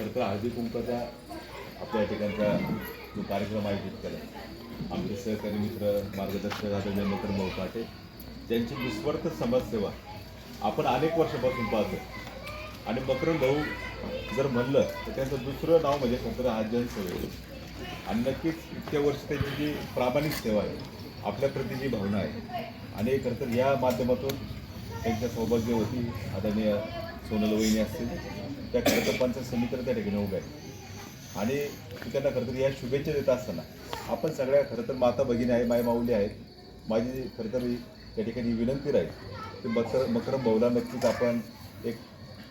खरं तर हळदी कुंकाचा आपल्या ठिकाणचा जो कार्यक्रम आयोजित केला. आमचे सहकारी मित्र मार्गदर्शक आता मकर भाऊ त्यांची निस्वार्थ समाजसेवा आपण अनेक वर्षापासून पाहतो. आणि मकरन भाऊ जर म्हणलं तर त्यांचं दुसरं नाव म्हणजे खरं तर हा आणि नक्कीच इतक्या वर्ष त्यांची जी प्रामाणिक सेवा आहे आपल्याप्रती जी भावना आहे आणि खरं तर या माध्यमातून त्यांच्या सौभाग्यवती आदरणीय सोनल वहिनी असतील त्या खरं समित्र त्या ठिकाणी उभ्या आहेत. आणि त्यांना खरं तर या शुभेच्छा देत असताना आपण सगळ्या खरं तर माता भगिनी आहे माय माऊली आहेत. माझी खरं तर त्या ठिकाणी विनंती राहील की मकर मकरम भाऊला नक्कीच आपण एक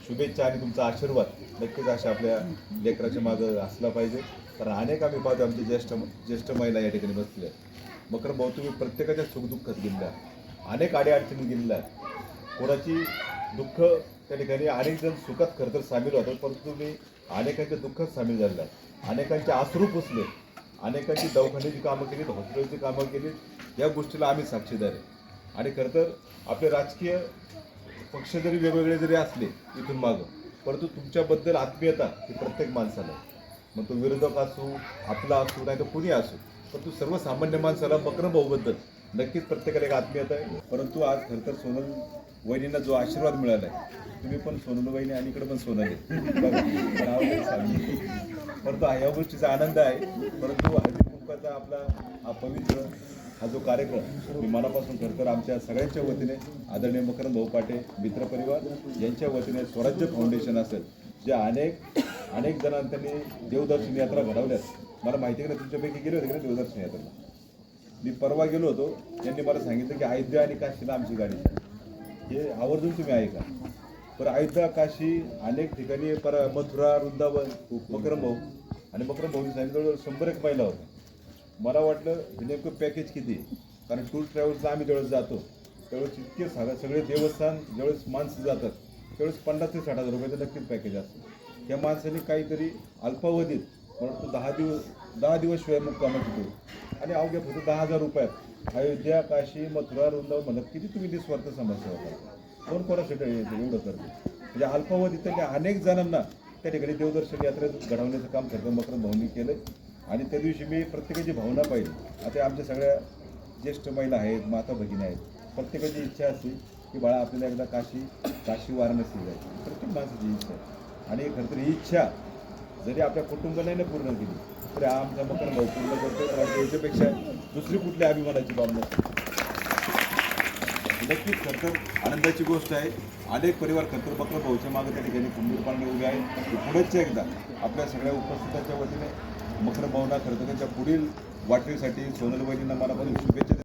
शुभेच्छा आणि तुमचा आशीर्वाद नक्कीच अशा आपल्या लेकराच्या मागं असला पाहिजे. कारण अनेक आम्ही पाहतो आमचे ज्येष्ठ ज्येष्ठ महिला या ठिकाणी बसल्या आहेत. मकर भाऊ तुम्ही प्रत्येकाच्या सुखदुःखात गेलेल्या अनेक अडीअडचणी गेलेल्या कोणाची दुःख त्या ठिकाणी अनेक जण सुखात खरं तर सामील होतात परंतु तुम्ही अनेकांच्या दुःखात सामील झालेलं आहे अनेकांचे अश्रू पुसले. अनेकांची दवाखान्याची कामं केलीत हॉस्पिटलची कामं केलीत. या गोष्टीला आम्ही साक्षीदार आहे. आणि खरं तर आपले राजकीय पक्ष जरी वेगवेगळे जरी असले इथून मागं परंतु तुमच्याबद्दल आत्मीयता ही प्रत्येक माणसाला आहे. मग तो विरोधक असू आपला असू नाही तर कुणी असू परंतु सर्वसामान्य माणसाला मकरम भाऊबद्दल नक्कीच प्रत्येकाला एक आत्मीयता आहे. परंतु आज खरं तर सोनल वहिनींना जो आशीर्वाद मिळाला आहे तुम्ही पण सोनल वहिनी आणि इकडे पण सोनल परंतु ह्या गोष्टीचा आनंद आहे. परंतु हळदी कुंकाचा आपला हा पवित्र हा जो कार्यक्रम मी मनापासून खरं तर आमच्या सगळ्यांच्या वतीने आदरणीय मकरंद भाऊ पाटे मित्रपरिवार यांच्या वतीने स्वराज्य फाउंडेशन असेल जे अनेक अनेक जणांनी त्यांनी देवदर्शन यात्रा घडवल्यात. मला माहिती आहे का तुमच्यापैकी गेले होते का देवदर्शन यात्रेला? मी परवा गेलो होतो त्यांनी मला सांगितलं की अयोध्या आणि काशीला आमची गाडी आहे. हे आवर्जून तुम्ही ऐका पर अयोध्या काशी अनेक ठिकाणी पर मथुरा वृंदावन मकरम भाऊ आणि मकरम भाऊनी सांगितलं शंभर एक महिला होत्या मला वाटलं हे नेमकं पॅकेज किती आहे? कारण टूर ट्रॅव्हल्सला आम्ही ज्यावेळेस जातो त्यावेळेस इतके सगळे सगळे देवस्थान ज्यावेळेस माणसं जातात त्यावेळेस पन्नास ते साठ हजार रुपयाचं नक्कीच पॅकेज असतं त्या माणसाने काहीतरी अल्पावधीत परंतु दहा दिवस दहा दिवस शिवाय मुक्कामाची होतो आणि अवघ्या फक्त दहा हजार रुपयात अयोध्या काशी मथुरा वृंदावन म्हणत किती तुम्ही निस्वार्थ समस्या होता कोण कोणासाठी एवढं करते? म्हणजे अल्पावधीतल्या अनेक जणांना त्या ठिकाणी देवदर्शन यात्रेत घडवण्याचं काम खरं मात्र भाऊनी केलं. आणि त्या दिवशी मी प्रत्येकाची भावना पाहिली. आता आमच्या सगळ्या ज्येष्ठ महिला आहेत माता भगिनी आहेत प्रत्येकाची इच्छा असते की बाळा आपल्याला एकदा काशी काशी वाराणसी जायची. प्रत्येक माणसाची इच्छा आहे. आणि खरं तर ही इच्छा जरी आपल्या कुटुंबाने न पूर्ण केली तरी हा आमचा मकर भाऊ पूर्ण करतो कारण याच्यापेक्षा दुसरी कुठली अभिमानाची बाब नसते नक्कीच खरंतर आनंदाची गोष्ट आहे. अनेक परिवार खरंतर मकर भाऊच्या मागे त्या ठिकाणी खंबीरपणे उभे आहे पुढेच एकदा आपल्या सगळ्या उपस्थितांच्या वतीने मकर भाऊना खरंतर त्यांच्या पुढील वाटणीसाठी सोनल वहिनींना मला पण शुभेच्छा